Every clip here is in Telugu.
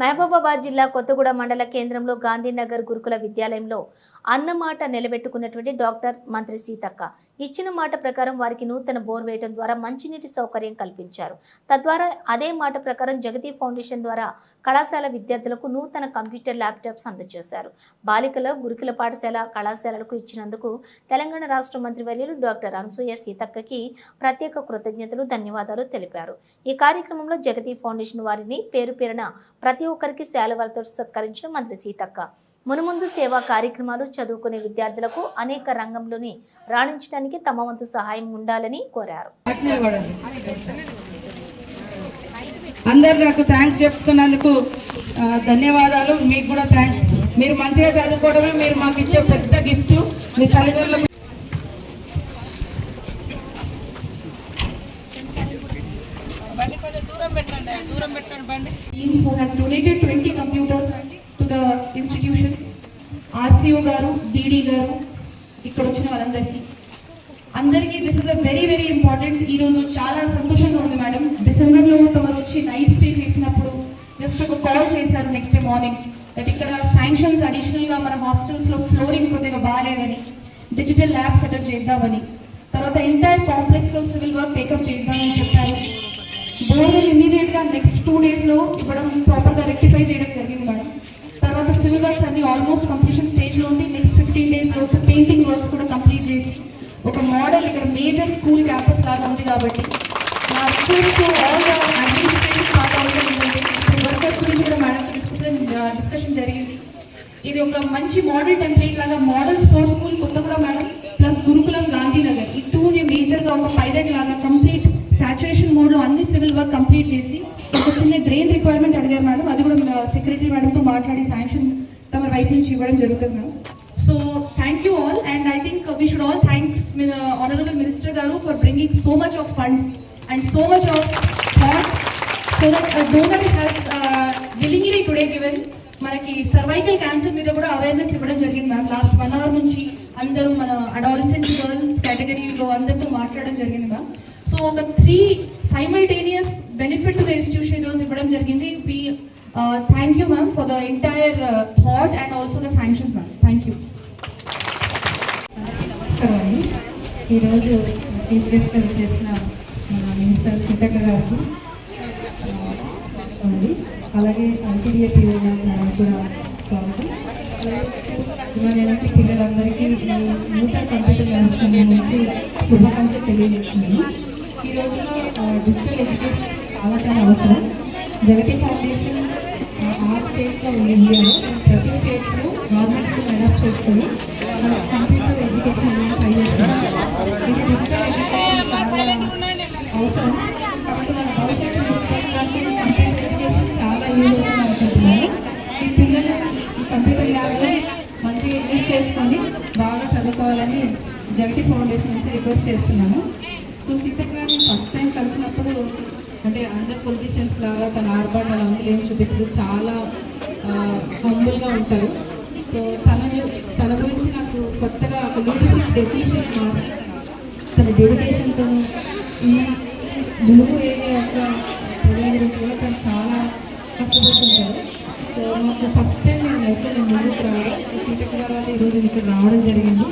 మహబూబాబాద్ జిల్లా కొత్తగూడ మండల కేంద్రంలో గాంధీనగర్ గురుకుల విద్యాలయంలో అన్నమాట నిలబెట్టుకున్నటువంటి డాక్టర్ మంత్రి సీతక్క. ఇచ్చిన మాట ప్రకారం వారికి నూతన బోర్ వేయడం ద్వారా మంచినీటి సౌకర్యం కల్పించారు. తద్వారా అదే మాట ప్రకారం జగతి ఫౌండేషన్ ద్వారా కళాశాల విద్యార్థులకు నూతన కంప్యూటర్ ల్యాప్టాప్స్ అందజేశారు. బాలికల గురుకుల పాఠశాల కళాశాలలకు ఇచ్చినందుకు తెలంగాణ రాష్ట్ర మంత్రి వర్యులు డాక్టర్ అనసూయ సీతక్కకి ప్రత్యేక కృతజ్ఞతలు ధన్యవాదాలు తెలిపారు. ఈ కార్యక్రమంలో జగతి ఫౌండేషన్ వారిని పేరు పేరున ప్రతి ఒక్కరికి శాలవారితో సత్కరించిన మంత్రి సీతక్క. మునుముందు సేవా కార్యక్రమాలు చదువుకునే విద్యార్థులకు అనేక రంగంలోని రాణించడానికి తమ వంతు సహాయం ఉండాలని కోరారు. అందరు నాకు థ్యాంక్స్ చెప్తున్నందుకు ధన్యవాదాలు. మీకు కూడా థ్యాంక్స్ మీరు మంచిగా చదువుకోవడమే మీరు మాకు ఇచ్చే పెద్ద గిఫ్ట్ మీ తల్లిదండ్రులకు బండి కొంచెం దూరం పెట్టండి దూరం పెట్టండి బండి. Team who has donated 20 computers. To the institution RCO గారు డీడీ గారు ఇక్కడ వచ్చిన వాళ్ళందరికీ. అందరికీ this is a very very important ఈరోజు చాలా సంతోషంగా ఉంది మేడం. డిసెంబర్లో తమరు వచ్చి నైట్ స్టే చేసినప్పుడు జస్ట్ ఒక కాల్ చేశారు నెక్స్ట్ డే మార్నింగ్ దట్ ఇక్కడ శాంక్షన్స్ అడిషనల్గా మన హాస్టల్స్లో ఫ్లోరింగ్ కొద్దిగా బాగాలేదని డిజిటల్ ల్యాబ్ సెటప్ చేద్దామని తర్వాత ఎంటైర్ కాంప్లెక్స్లో సివిల్ వర్క్ టేకప్ చేద్దామని చెప్పారు. బోర్వెల్ ఇమీడియట్గా నెక్స్ట్ టూ డేస్లో ఇవ్వడం ప్రాపర్గా రెక్టిఫై చేయడం జరిగింది మేడం. వర్క్స్ అన్ని ఆల్మోస్ట్ కంప్లీషన్ స్టేజ్లో ఉంది. నెక్స్ట్ ఫిఫ్టీన్ డేస్లో పెయింటింగ్ వర్క్స్ కూడా కంప్లీట్ చేసి ఒక మోడల్ ఇక్కడ మేజర్ స్కూల్ క్యాంపస్ లాగా ఉంది కాబట్టి నా request all administration part also workers గురించి కూడా మేడం డిస్కషన్ డిస్కషన్ జరిగింది. ఇది ఒక మంచి మోడల్ టెంప్లేట్ లాగా model sports school Kothaguda madam plus Gurukulam Gandhinagar. ఈ టూ మేజర్గా ఒక పైలట్ లాగా కంప్లీట్ సాచురేషన్ మోడ్లో అన్ని సివిల్ వర్క్ కంప్లీట్ చేసి ఒక చిన్న డ్రెయిన్ రిక్వైర్మెంట్ అడిగారు మేడం. అది కూడా సెక్రటరీ మేడంతో మాట్లాడి శాంక్షన్ వైపు నుంచి ఇవ్వడం జరుగుతుంది madam so thank you all and I think we should all thanks honourable minister గారు for bringing so much of funds and so much of thought so that donor has willingly today given మనకి సర్వైకల్ క్యాన్సర్ మీద కూడా అవేర్నెస్ ఇవ్వడం జరిగింది మ్యామ్ లాస్ట్ వన్ అవర్ నుంచి అందరూ మన అడాలసెంట్ గర్ల్స్ కేటగిరీలో అందరితో మాట్లాడడం జరిగింది మ్యామ్ సో ఒక three simultaneous benefit to the institution ఈరోజు ఇవ్వడం జరిగింది we thank you ma'am for the entire thought and also the sanctions ma'am thank you నమస్కారం. అండి ఈరోజు చీఫ్ గెస్ట్గా చేసిన మినిస్టర్ సీతక్క గారికి అండి అలాగే ఐటీడీఏ పిల్లల కూడా స్వాగతం. అలాగే పిల్లలందరికీ నూతన కంప్యూటర్ ల్యాబ్స్ సంబంధించి శుభాకాంక్షలు తెలియజేస్తున్నాను. ఈ రోజున డిజిటల్ ఎడ్యుకేషన్ చాలా చాలా అవసరం. జగతి ఫౌండేషన్ ఆ, ఆరు స్టేట్స్లో ఉంది ఇండియాలో ప్రతి స్టేట్స్లో గవర్నమెంట్స్ని అడాప్ట్ చేసుకొని మన కంప్యూటర్ ఎడ్యుకేషన్ అనేది ట్రై చేస్తున్నాం. ఇది డిజిటల్ ఎడ్యుకేషన్ చాలా అవసరం. కాబట్టి మన భవిష్యత్తు రూపొందించడానికి కంప్యూటర్ ఎడ్యుకేషన్ చాలా యూజ్ అవుతుంది అనుకుంటున్నాను. ఈ పిల్లలు ఈ కంప్యూటర్ ల్యాబ్లో మంచిగా యూజ్ చేసుకొని బాగా చదువుకోవాలని జగతి ఫౌండేషన్ నుంచి రిక్వెస్ట్ చేస్తున్నాను. సో సీతక్క గారిని ఫస్ట్ టైం కలిసినప్పుడు అంటే అందరు పొలిటీషియన్స్ లాగా తన ఆర్భాటాలు అందులో ఏం చూపించదు. చాలా హంబుల్గా ఉంటారు. సో తన తన గురించి నాకు కొత్తగా ఒక లీడర్షిప్ డెఫినేషన్ మార్చేసాను తన డెడికేషన్తో ఈ ములుగు ఏరియా యొక్క ప్రజల గురించి కూడా తను చాలా కష్టపడుతుంటారు. సో నాకు ఫస్ట్ టైం నేను లైఫ్లో నేను ముందుకు రావడం. సీతక్క తర్వాత ఈరోజు ఇక్కడ రావడం జరిగింది.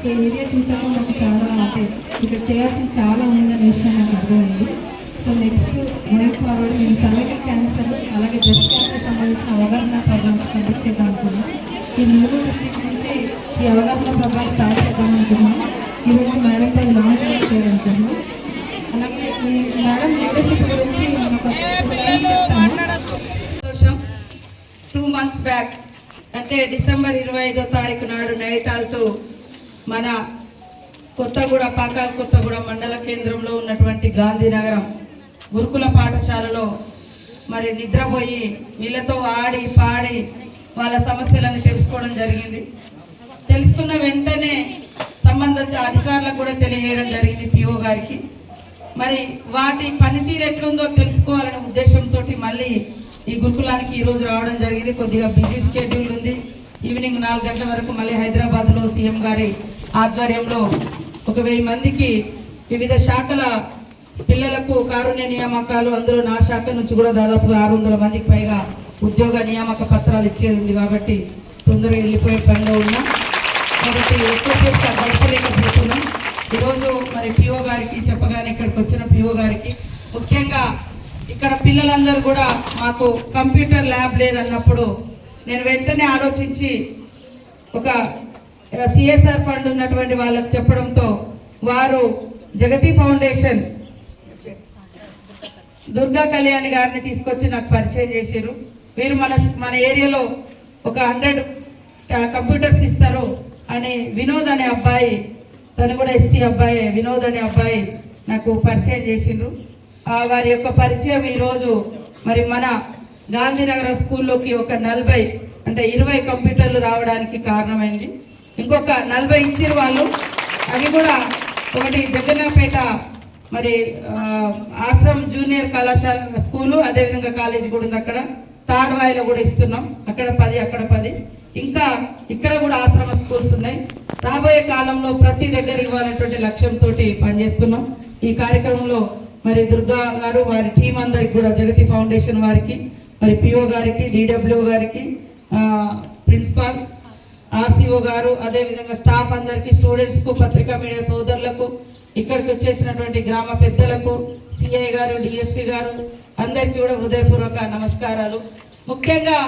సో ఏరియా చూసాక నాకు చాలా అంటే ఇక్కడ చేయాల్సిన చాలా ఉందనే విషయం నాకు అర్థమైంది. ఫార్వర్డ్ మేము సర్వైకల్ క్యాన్సర్ అలాగే బ్రెస్ట్ క్యాన్సర్ సంబంధించిన అవగాహన ప్రోగ్రామ్స్ కండక్ట్ చేద్దాం అనుకున్నాం. ఈ నెల్లూరు డిస్ట్రిక్ట్ నుంచి ఈ అవగాహన ప్రోగ్రామ్ స్టార్ట్ చేద్దాం అనుకున్నాను ఈరోజు పై లాంచ్ చేయాలనుకున్నాం అలాగే ఈ మేడం లీడర్షిప్ గురించి సంతోషం. టూ మంత్స్ బ్యాక్ అంటే డిసెంబర్ ఇరవై ఐదో తారీఖు నాడు నైట్ ఆల్టు మన కొత్తగూడ పాకాల కొత్తగూడ మండల కేంద్రంలో ఉన్నటువంటి గాంధీనగరం గురుకుల పాఠశాలలో మరి నిద్రపోయి వీళ్ళతో ఆడి పాడి వాళ్ళ సమస్యలను తెలుసుకోవడం జరిగింది. తెలుసుకున్న వెంటనే సంబంధిత అధికారులకు కూడా తెలియజేయడం జరిగింది పిఓ గారికి. మరి వాటి పనితీరు ఎట్లుందో తెలుసుకోవాలనే ఉద్దేశంతో మళ్ళీ ఈ గురుకులానికి ఈరోజు రావడం జరిగింది. కొద్దిగా బిజీ స్కెడ్యూల్ ఉంది. ఈవినింగ్ నాలుగు గంటల వరకు మళ్ళీ హైదరాబాద్లో సీఎం గారి ఆధ్వర్యంలో ఒక వెయ్యి మందికి వివిధ శాఖల పిల్లలకు కారుణ్య నియామకాలు అందులో నా శాఖ నుంచి కూడా దాదాపుగా ఆరు వందల మందికి పైగా ఉద్యోగ నియామక పత్రాలు ఇచ్చేది ఉంది కాబట్టి తొందరగా వెళ్ళిపోయే పనిలో ఉన్నా. కాబట్టి ఎక్కువసేపు గడపలేకపోతున్నాం ఈరోజు మరి పిఓ గారికి చెప్పగానే ఇక్కడికి వచ్చిన పిఓ గారికి ముఖ్యంగా ఇక్కడ పిల్లలందరూ కూడా మాకు కంప్యూటర్ ల్యాబ్ లేదన్నప్పుడు నేను వెంటనే ఆలోచించి ఒక సిఎస్ఆర్ ఫండ్ ఉన్నటువంటి వాళ్ళకు చెప్పడంతో వారు జగతి ఫౌండేషన్ దుర్గా కళ్యాణి గారిని తీసుకొచ్చి నాకు పరిచయం చేశారు. వీరు మన మన ఏరియాలో ఒక హండ్రెడ్ కంప్యూటర్స్ ఇస్తారు అని వినోద్ అనే అబ్బాయి తను కూడా ఎస్టీ అబ్బాయి వినోద్ అనే అబ్బాయి నాకు పరిచయం చేసిండ్రు. ఆ వారి యొక్క పరిచయం ఈరోజు మరి మన గాంధీనగర్ స్కూల్లోకి ఒక నలభై అంటే ఇరవై కంప్యూటర్లు రావడానికి కారణమైంది. ఇంకొక నలభై ఇచ్చిన వాళ్ళు అవి కూడా ఒకటి జగన్నాపేట మరి ఆశ్రమ్ జూనియర్ కళాశాల స్కూలు అదేవిధంగా కాలేజీ కూడా ఉంది అక్కడ. తాడ్వాయిలో కూడా ఇస్తున్నాం. అక్కడ పది అక్కడ పది. ఇంకా ఇక్కడ కూడా ఆశ్రమ స్కూల్స్ ఉన్నాయి. రాబోయే కాలంలో ప్రతి దగ్గర ఇవ్వాలనేటువంటి లక్ష్యంతో పనిచేస్తున్నాం. ఈ కార్యక్రమంలో మరి దుర్గా గారు వారి టీం అందరికి కూడా జగతి ఫౌండేషన్ వారికి మరి పిఓ గారికి డిడబ్ల్యూ గారికి ప్రిన్సిపాల్ ఆర్సీఓ గారు అదేవిధంగా స్టాఫ్ అందరికీ స్టూడెంట్స్కు పత్రికా మీడియా సోదరులకు ఇక్కడికి వచ్చేసినటువంటి గ్రామ పెద్దలకు సిఐ గారు డిఎస్పి గారు అందరికీ కూడా హృదయపూర్వక నమస్కారాలు. ముఖ్యంగా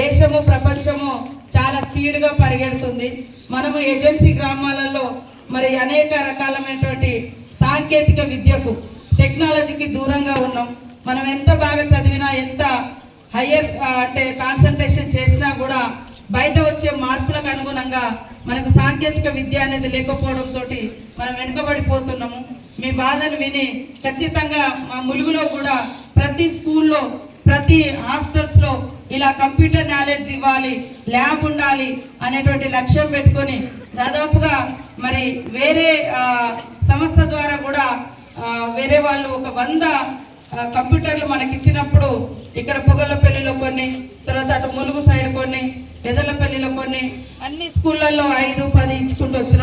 దేశము ప్రపంచము చాలా స్పీడ్గా పరిగెడుతుంది. మనము ఏజెన్సీ గ్రామాలలో మరి అనేక రకాలమైనటువంటి సాంకేతిక విద్యకు టెక్నాలజీకి దూరంగా ఉన్నాం. మనం ఎంత బాగా చదివినా ఎంత హయ్యర్ అంటే కాన్సన్ట్రేషన్ చేసినా కూడా బయట వచ్చే మార్పులకు అనుగుణంగా మనకు సాంకేతిక విద్య అనేది లేకపోవడంతో మనం వెనుకబడిపోతున్నాము. మీ బాధను విని ఖచ్చితంగా మా ములుగులో కూడా ప్రతి స్కూల్లో ప్రతి హాస్టల్స్లో ఇలా కంప్యూటర్ నాలెడ్జ్ ఇవ్వాలి ల్యాబ్ ఉండాలి అనేటువంటి లక్ష్యం పెట్టుకొని దాదాపుగా మరి వేరే సంస్థ ద్వారా కూడా వేరే వాళ్ళు ఒక వంద కంప్యూటర్లు మనకి ఇచ్చినప్పుడు ఇక్కడ పొగలపల్లిలో కొన్ని తర్వాత అటు ములుగు సైడ్ కొన్ని పెదలపల్లిలో కొన్ని అన్ని స్కూళ్ళల్లో ఐదు పది ఇచ్చుకుంటూ వచ్చినాం.